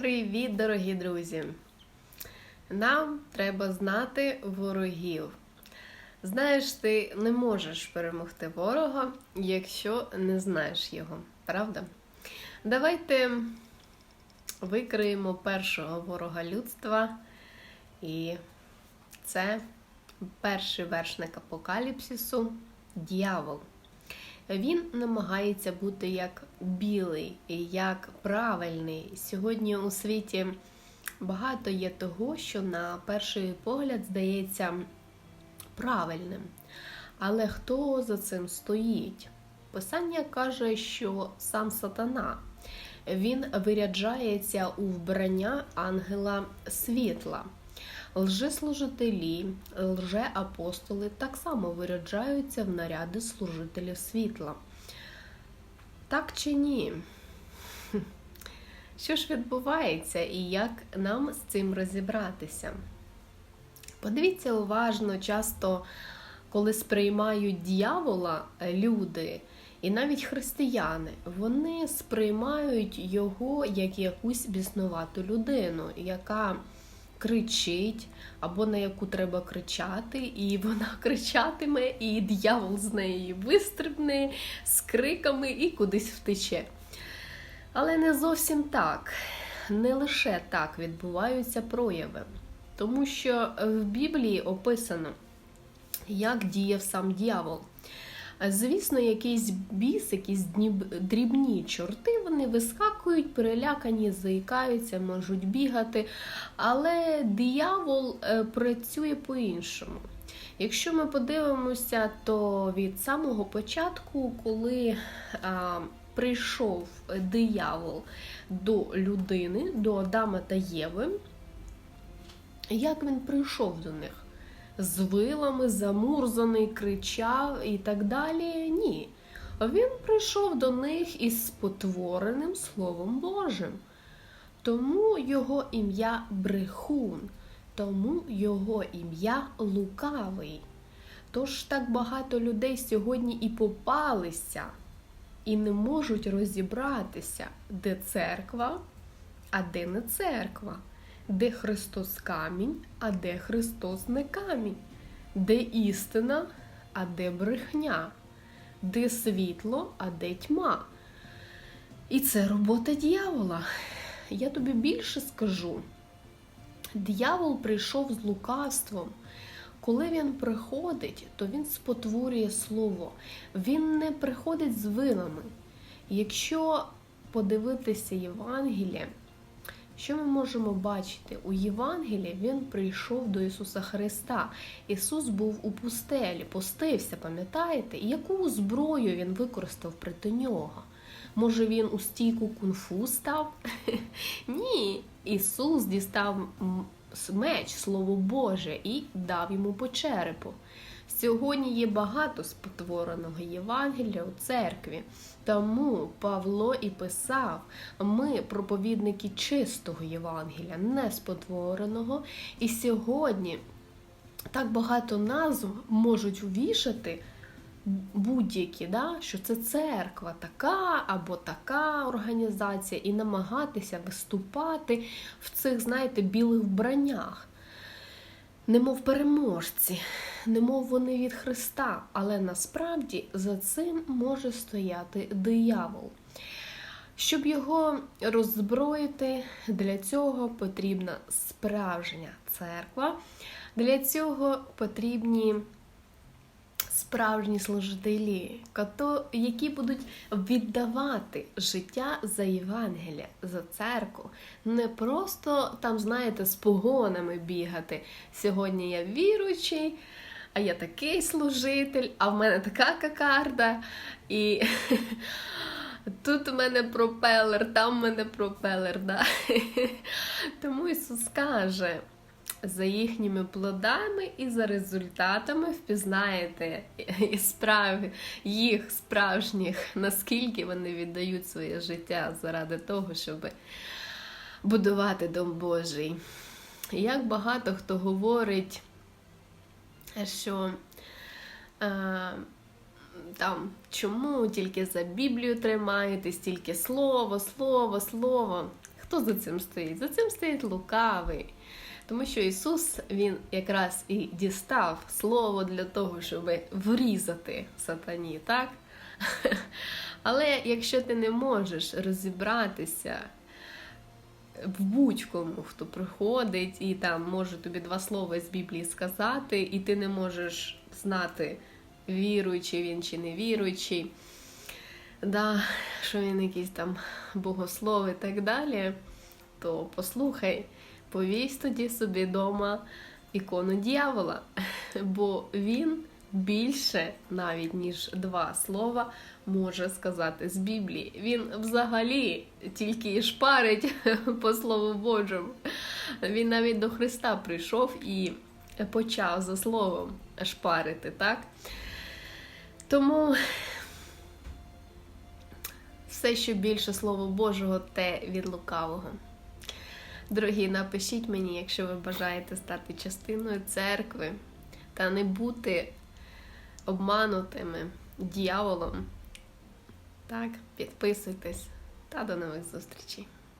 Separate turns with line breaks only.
Привіт, дорогі друзі! Нам треба знати ворогів. Знаєш, ти не можеш перемогти ворога, якщо не знаєш його, правда? Давайте викриємо першого ворога людства, і це перший вершник апокаліпсису дьявол. Він намагається бути як білий, як правильний. Сьогодні у світі багато є того, що на перший погляд здається правильним. Але хто за цим стоїть? Писання каже, що сам сатана він виряджається у вбрання ангела світла. Лжеслужителі, лжеапостоли так само виряджаються в наряди служителів світла. Так чи ні? Що ж відбувається і як нам з цим розібратися? Подивіться уважно, часто, коли сприймають дьявола люди, і навіть християни, вони сприймають його як якусь біснувату людину, яка кричить, або на яку треба кричати, і вона кричатиме, і дьявол з неї вистрибне з криками і кудись втече. Але не зовсім так. Не лише так відбуваються прояви, тому що в Біблії описано, як діяв сам дьявол. Звісно, якийсь біс, якісь дрібні чорти, вони вискакують, перелякані, заїкаються, можуть бігати. Але диявол працює по-іншому. Якщо ми подивимося, то від самого початку, коли а, прийшов диявол до людини, до Адама та Єви, як він прийшов до них? З вилами, замурзаний, кричав і так далі. Ні. Він прийшов до них із спотвореним Словом Божим. Тому його ім'я Брехун, тому його ім'я Лукавий. Тож так багато людей сьогодні і попалися, і не можуть розібратися, де церква, а де не церква де Христос камінь, а де Христос не камінь, де істина, а де брехня, де світло, а де тьма. І це робота дьявола. Я тобі більше скажу. Дьявол прийшов з лукавством. Коли він приходить, то він спотворює слово. Він не приходить з вилами. Якщо подивитися Євангеліє, що ми можемо бачити? У Євангелії він прийшов до Ісуса Христа. Ісус був у пустелі, постився, пам'ятаєте? І яку зброю він використав проти нього? Може, він у стійку кунг-фу став? Ні. Ісус дістав меч, Слово Боже, і дав йому по черепу. Сьогодні є багато спотвореного Євангелія у церкві. Тому Павло і писав: ми проповідники чистого Євангелія, не спотвореного. І сьогодні так багато назв можуть увішати. Будь-які, да, що це церква така або така організація, і намагатися виступати в цих, знаєте, білих вбраннях немов переможці, немов вони від Христа, але насправді за цим може стояти диявол. Щоб його роззброїти, для цього потрібна справжня церква, для цього потрібні справжні служителі, які будуть віддавати життя за Євангелія, за церкву, не просто там, знаєте, з погонами бігати. Сьогодні я віруючий, а я такий служитель, а в мене така какарда. І тут у мене пропелер, там у мене пропелер. Да? Тому Ісус каже за їхніми плодами і за результатами впізнаєте і справ... їх справжніх, наскільки вони віддають своє життя заради того, щоб будувати дом Божий. Як багато хто говорить, що е, там чому тільки за Біблію тримаєтесь, тільки слово, слово, слово. Хто за цим стоїть? За цим стоїть лукавий. Тому що Ісус Він якраз і дістав слово для того, щоб врізати сатані, так? Але якщо ти не можеш розібратися в будь-кому, хто приходить і там може тобі два слова з Біблії сказати, і ти не можеш знати, віруючий він чи не віруючий, да, що він якийсь там богослов і так далі, то послухай, повісь тоді собі вдома ікону дьявола, бо він більше навіть ніж два слова може сказати з Біблії. Він взагалі тільки шпарить по Слову Божому. Він навіть до Христа прийшов і почав за словом шпарити, так? Тому все, що більше Слова Божого, те від лукавого. Дорогі, напишіть мені, якщо ви бажаєте стати частиною церкви та не бути обманутими дьяволом. Так, підписуйтесь та до нових зустрічей.